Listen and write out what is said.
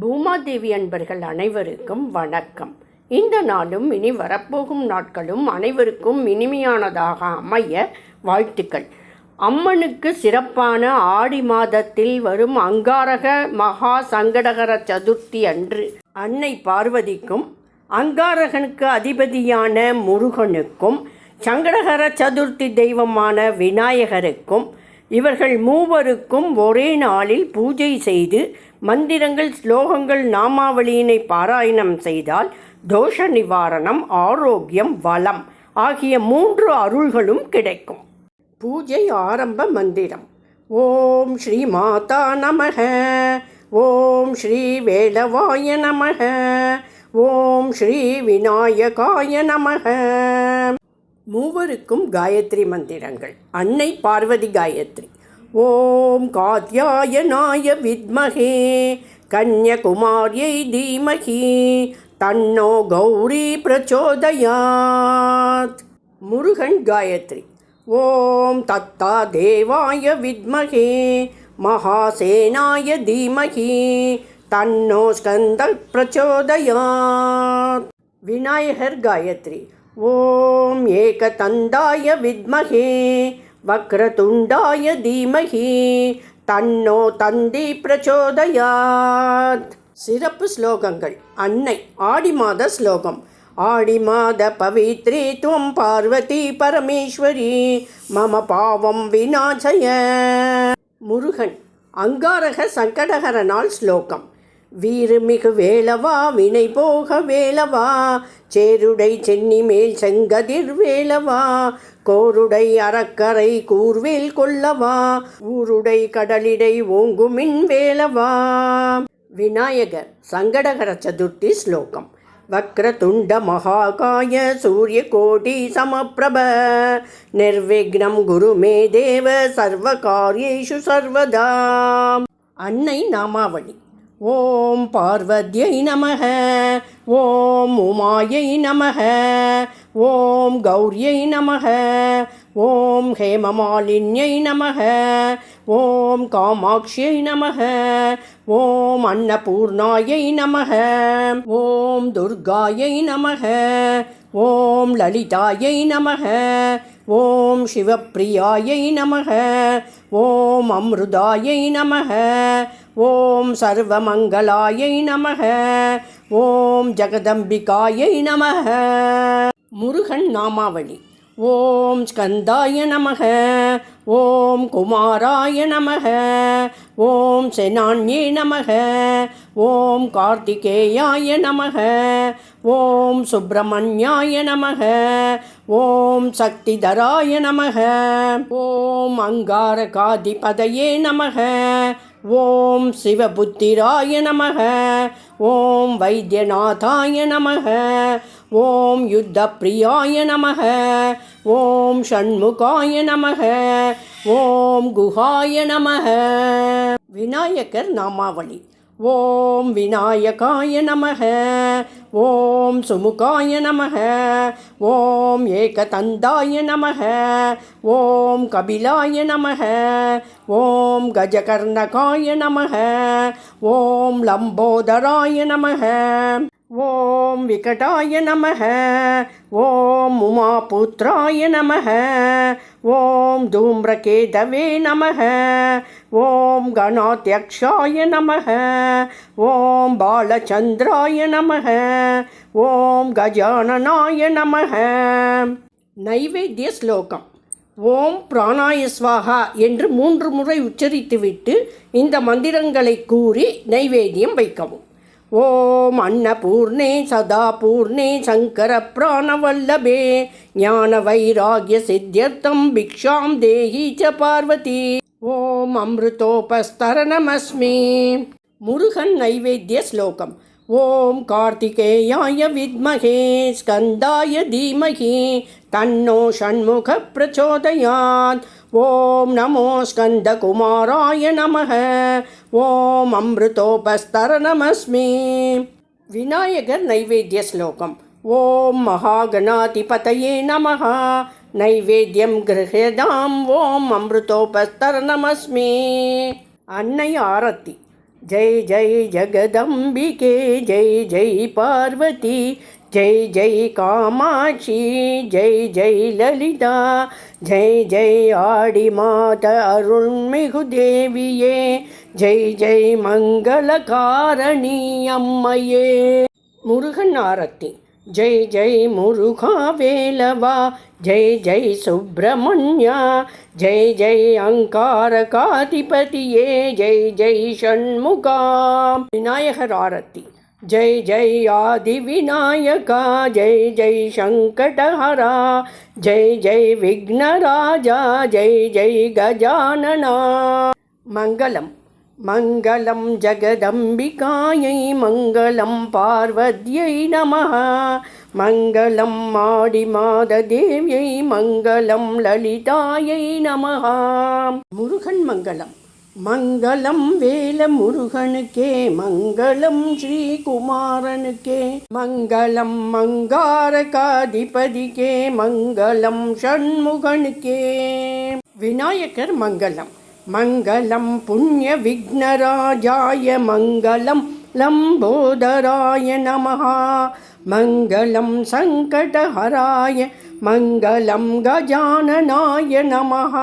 பூமாதேவி அன்பர்கள் அனைவருக்கும் வணக்கம். இந்த நாளும் இனி வரப்போகும் நாட்களும் அனைவருக்கும் இனிமையானதாக அமைய வாழ்த்துக்கள். அம்மனுக்கு சிறப்பான ஆடி மாதத்தில் வரும் அங்காரக மகா சங்கடகர சதுர்த்தி அன்று அன்னை பார்வதிக்கும் அங்காரகனுக்கு அதிபதியான முருகனுக்கும் சங்கடகர சதுர்த்தி தெய்வமான விநாயகருக்கும் இவர்கள் மூவருக்கும் ஒரே நாளில் பூஜை செய்து மந்திரங்கள் ஸ்லோகங்கள் நாமாவளியினை பாராயணம் செய்தால் தோஷ நிவாரணம் ஆரோக்கியம் வளம் ஆகிய மூன்று அருள்களும் கிடைக்கும். பூஜை ஆரம்ப மந்திரம். ஓம் ஸ்ரீ மாதா நமக. ஓம் ஸ்ரீ வேலவாய நமக. ஓம் ஸ்ரீ விநாயகாய நமக. மூவருக்கும் காயத்ரி மந்திரங்கள். அன்னை பார்வதி காயத்ரி. ஓம் காத்யாயனாய வித்மகே கன்யகுமாரியை தீமகி தன்னோ கௌரி பிரச்சோதயாத். முருகன் காயத்ரி. ஓம் தத்தா தேவாய வித்மகே மகாசேனாய தீமகி தன்னோ ஸ்கந்த பிரச்சோதயாத். விநாயகர் காயத்ரி. ஓம் ஏகதந்தாய வித்மகே வக்ரதுண்டாய தீமகி தன்னோ தந்தி பிரச்சோதயாத். சிறப்பு ஸ்லோகங்கள். அன்னை ஆடி மாத ஸ்லோகம். ஆடி மாத பவித்ரி துவம் பார்வதி பரமேஸ்வரி மம பாவம் விநாசய. முருகன் அங்காரக சங்கடகர நாள் ஸ்லோகம். வீறுமிகு வேளவா வினை போக வேளவா? சேருடை சென்னி மேல் செங்கதிர் வேளவா? கோருடை அறக்கரை கூர்வேல் கொள்ளவா? ஊருடை கடலிடை ஓங்குமின் வேளவா? விநாயகர் சங்கடகர சதுர்த்தி ஸ்லோகம். வக்ரதுண்ட மகாகாய சூரியகோட்டி சமப்பிரப. நிர்விக்னம் குரு மே தேவ சர்வகாரியேஷு சர்வதா. அன்னை நாமாவளி. ஓம் பார்வத்யை நமக. ஓம் உமாயை நமக. ஓம் கௌரியை நமக. ஓம் ஹேமமாலின்யை நமக. ஓம் காமாட்சியை நமக. ஓம் அன்னபூர்ணாயை நமக. ஓம் துர்காயை நமக. ஓம் லலிதாயை நமக. ஓம் சிவப்பிரியாயை நமக. ஓம் அமிர்தாயை நமக. ஓம் சர்வமங்கலாயை நமக. ஓம் ஜெகதம்பிகாயை நமக. முருகன் நாமாவளி. ஓம் ஸ்கந்தாய நமக. ஓம் குமாராய நமக ஓம் செனான்யே நமக ஓம் கார்த்திகேயாய நமக ஓம் சுப்பிரமணியாய நமக ஓம் சக்திதராய நமக ஓம் அங்காரகாதிபதையே நமக ஓம் சிவபுத்திராய நமக ஓம் வைத்தியநாதாய நமக ஓம் யுத்த பிரியாய நமக ஓம் ஷண்முகாய நமக ஓம் குஹாய நமக. விநாயகர் நாமாவளி ஓம் விநாயகாய நமக ஓம் சுமுகாய நமக ஓம் ஏகதந்தாய நமக ஓம் கபிலாய நமக ஓம் கஜகர்ணகாய நமக ஓம் லம்போதராய நமக. ஓம் விகடாய நமக ஓம் உமாபுத்திராய நமக ஓம் தூம்ரகேதவே நமக ஓம் கணாத்யக்ஷாய நமக ஓம் பாலச்சந்திராய நமக ஓம் கஜானனாய நமக நைவேத்திய ஸ்லோகம். ஓம் பிராணாயஸ்வாகா என்று மூன்று முறை உச்சரித்துவிட்டு இந்த மந்திரங்களை கூறி நைவேத்தியம் வைக்கவும். ஓம் அன்னபூர்ணே சதா பூர்ணே சங்கர பிராணவல்லபே ஞான வைராகிய சித்தியர்த்தம் பிக்ஷாம் தேகி ச பார்வதி. ஓம் அமிர்தோபஸ்தரணமஸ்மி. முருகன் நைவேத்திய ஸ்லோகம். ஓம் கார்த்திகேயாய வித்மகே ஸ்கந்தாய தீமகி தன்னோ ஷண்முக பிரச்சோதயாத். ஓம் நமோ ஸ்கந்தகுமாராய நம ஓம் அமிர்தோபஸ்தரணமஸ்மி. விநாயகர் நைவேத்திய ஸ்லோகம். ஓம் மகாகணாதிபதயே நம நைவேத்தியம் கிரகதாம் ஓம் அமிர்தோபஸ்தரணமஸ்மி. அன்னை ஆரத்தி. जय जय जगदम्बिके, जय जय पार्वती, जय जय कामाक्षी, जय जय ललिता, जय जय आडिमात अरुण्मिहुदेविये जय जय मङ्गलकारणीयम्मये मुरुगन् आरती। జై జై మురుఘా వేలవా జై జై సుబ్రహ్మణ్య జై జై అంకారకాధిపతియే జై జై షణ్ముఖా వినాయకరారతి జై జై ఆది వినాయక జై జై శంకటహర జై జై విఘ్నరాజ జై జై గజానన మంగళం மங்களம் ஜெகதம்பிகாயை மங்களம் பார்வதியை நம. மங்களம் மாடி மாததேவியை மங்களம் லலிதாயை நம. முருகன் மங்களம். மங்களம் வேல முருகனுக்கே மங்களம் ஸ்ரீகுமாரனுக்கே. மங்களம் மங்காரகாதிபதிக்கே மங்களம் ஷண்முகனுக்கே விநாயகர் மங்களம். मङ्गलं पुण्यविघ्नराजाय मङ्गलं लम्बोदराय नमः। मङ्गलं सङ्कटहराय मङ्गलं गजाननाय नमः